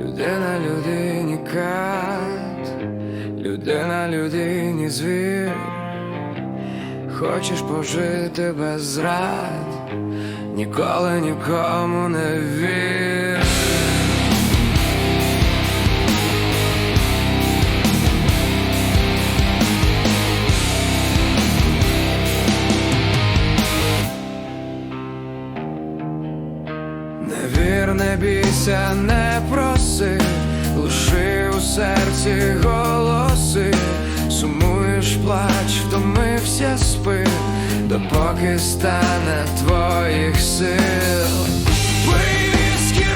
Людина людині кат, людина людині звір. Хочеш пожити без зрад, ніколи нікому не вір. Не вір, не бійся, не проси, лиши у серці голоси, сумуєш, плач, втомився, спи, допоки стане твоїх сил. Пий віскі,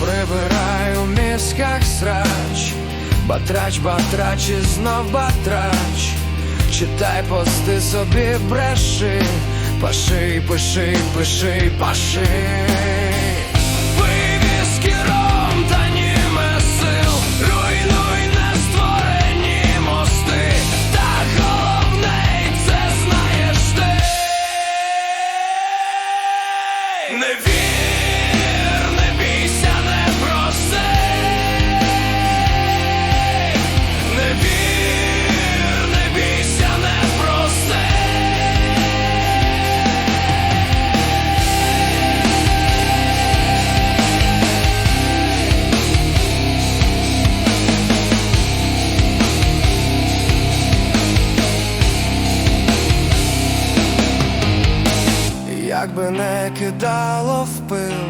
Поприбирай у мізках срач, батрач, батрач і знов батрач. Читай пости собі бреши, паши, пиши, пиши, паши. Би не кидало в пил,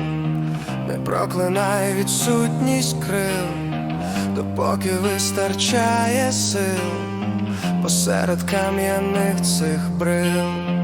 не проклинай відсутність крил, допоки вистачає сил. Посеред кам'яних цих брил,